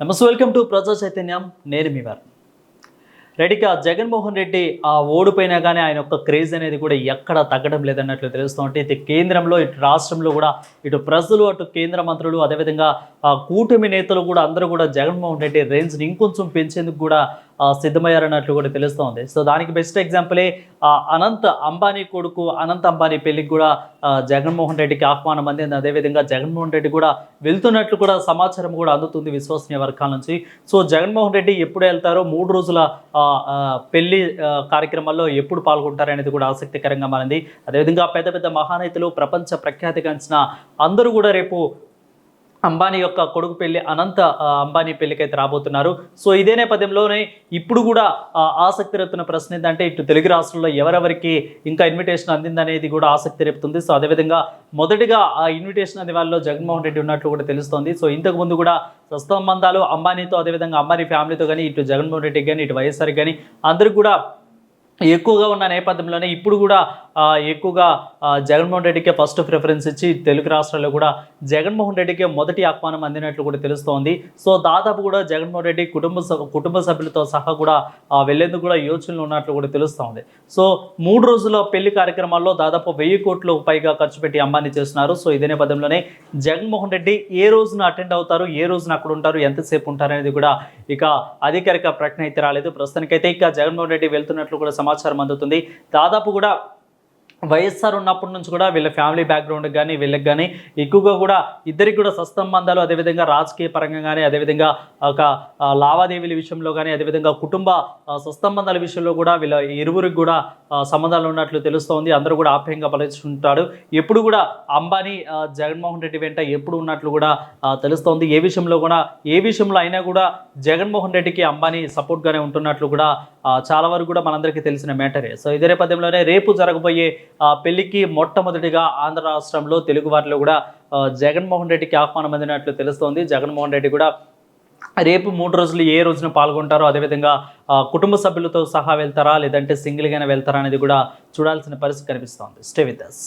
నమస్తే welcome to ప్రజా చైతన్యం నేను మీ వారు రెడీగా జగన్మోహన్ రెడ్డి ఆ ఓడిపోయినా కానీ ఆయన యొక్క క్రేజ్ అనేది కూడా ఎక్కడ తగ్గడం లేదన్నట్లు తెలుస్తూ ఉంటే ఇటు కేంద్రంలో ఇటు రాష్ట్రంలో కూడా ఇటు ప్రజలు అటు కేంద్ర మంత్రులు అదేవిధంగా కూటమి నేతలు కూడా అందరూ కూడా జగన్మోహన్ రెడ్డి రేంజ్ని ఇంకొంచెం పెంచేందుకు కూడా సిద్ధమయ్యారన్నట్లు కూడా తెలుస్తోంది. సో దానికి బెస్ట్ ఎగ్జాంపులే అనంత్ అంబానీ కొడుకు అనంత్ అంబానీ పెళ్ళికి కూడా జగన్మోహన్ రెడ్డికి ఆహ్వానం అందింది. అదేవిధంగా జగన్మోహన్ రెడ్డి కూడా వెళ్తున్నట్లు కూడా సమాచారం కూడా అందుతుంది విశ్వసనీయ వర్గాల నుంచి. సో జగన్మోహన్ రెడ్డి ఎప్పుడు వెళ్తారో మూడు రోజుల పెళ్ళి కార్యక్రమాల్లో ఎప్పుడు పాల్గొంటారనేది కూడా ఆసక్తికరంగా మారింది. అదేవిధంగా పెద్ద పెద్ద మహానేతలు ప్రపంచ ప్రఖ్యాతిగాంచిన అందరూ కూడా రేపు అంబానీ యొక్క కొడుకు పెళ్ళి అనంత అంబానీ పెళ్ళికైతే రాబోతున్నారు. సో ఇదే నేపథ్యంలోనే ఇప్పుడు కూడా ఆసక్తి రేపుతున్న ప్రశ్న ఏంటంటే ఇటు తెలుగు రాష్ట్రంలో ఎవరెవరికి ఇంకా ఇన్విటేషన్ అందిందనేది కూడా ఆసక్తి రేపుతుంది. సో అదేవిధంగా మొదటిగా ఆ ఇన్విటేషన్ అనే వాళ్ళలో జగన్మోహన్ రెడ్డి ఉన్నట్లు కూడా తెలుస్తోంది. సో ఇంతకుముందు కూడా సంబంధాలు అంబానీతో అదేవిధంగా అంబానీ ఫ్యామిలీతో కానీ ఇటు జగన్మోహన్ రెడ్డికి కానీ ఇటు వైఎస్ఆర్ కానీ అందరికి కూడా ఎక్కువగా ఉన్న నేపథ్యంలోనే ఇప్పుడు కూడా ఎక్కువగా జగన్మోహన్ రెడ్డికే ఫస్ట్ ప్రిఫరెన్స్ ఇచ్చి తెలుగు రాష్ట్రాల్లో కూడా జగన్మోహన్ రెడ్డికే మొదటి ఆహ్వానం అందినట్లు కూడా తెలుస్తోంది. సో దాదాపు కూడా జగన్మోహన్ రెడ్డి కుటుంబ సభ- కుటుంబ సభ్యులతో సహా కూడా వెళ్ళేందుకు కూడా యోచనలు ఉన్నట్లు కూడా తెలుస్తోంది. సో మూడు రోజుల పెళ్ళి కార్యక్రమాల్లో దాదాపు వెయ్యి కోట్లు పైగా ఖర్చు పెట్టి అంబానీ చేస్తున్నారు. సో ఇదే నేపథ్యంలోనే జగన్మోహన్ రెడ్డి ఏ రోజున అటెండ్ అవుతారు ఏ రోజున అక్కడ ఉంటారు ఎంతసేపు ఉంటారు అనేది కూడా ఇక అధికారిక ప్రకటన అయితే రాలేదు. ప్రస్తుతానికైతే ఇక జగన్మోహన్ రెడ్డి వెళ్తున్నట్లు కూడా సమాచారం అందుతుంది. దాదాపు కూడా వైఎస్ఆర్ ఉన్నప్పటి నుంచి కూడా వీళ్ళ ఫ్యామిలీ బ్యాక్గ్రౌండ్ కానీ వీళ్ళకి కానీ ఎక్కువగా కూడా ఇద్దరికి కూడా సస్తంబంధాలు అదేవిధంగా రాజకీయ పరంగా కానీ అదేవిధంగా ఒక లావాదేవీల విషయంలో కానీ అదేవిధంగా కుటుంబ సస్తంబంధాల విషయంలో కూడా వీళ్ళ ఇరువురికి కూడా సంబంధాలు ఉన్నట్లు తెలుస్తోంది. అందరూ కూడా ఆప్యాయంగా పలుచుంటాడు ఎప్పుడు కూడా అంబానీ జగన్మోహన్ రెడ్డి వెంట ఎప్పుడు ఉన్నట్లు కూడా తెలుస్తోంది. ఏ విషయంలో కూడా ఏ విషయంలో అయినా కూడా జగన్మోహన్ రెడ్డికి అంబానీ సపోర్ట్గానే ఉంటున్నట్లు కూడా చాలా వరకు కూడా మనందరికీ తెలిసిన మ్యాటరే. సో ఇదే నేపథ్యంలోనే రేపు జరగబోయే పెళ్ళికి మొట్టమొదటిగా ఆంధ్ర రాష్ట్రంలో తెలుగు వారిలో కూడా జగన్మోహన్ రెడ్డికి ఆహ్వానం అందినట్లు తెలుస్తోంది. జగన్మోహన్ రెడ్డి కూడా రేపు మూడు రోజులు ఏ రోజున పాల్గొంటారో అదేవిధంగా కుటుంబ సభ్యులతో సహా వెళ్తారా లేదంటే సింగిల్గానే వెళ్తారా అనేది కూడా చూడాల్సిన పరిస్థితి కనిపిస్తోంది. Stay with us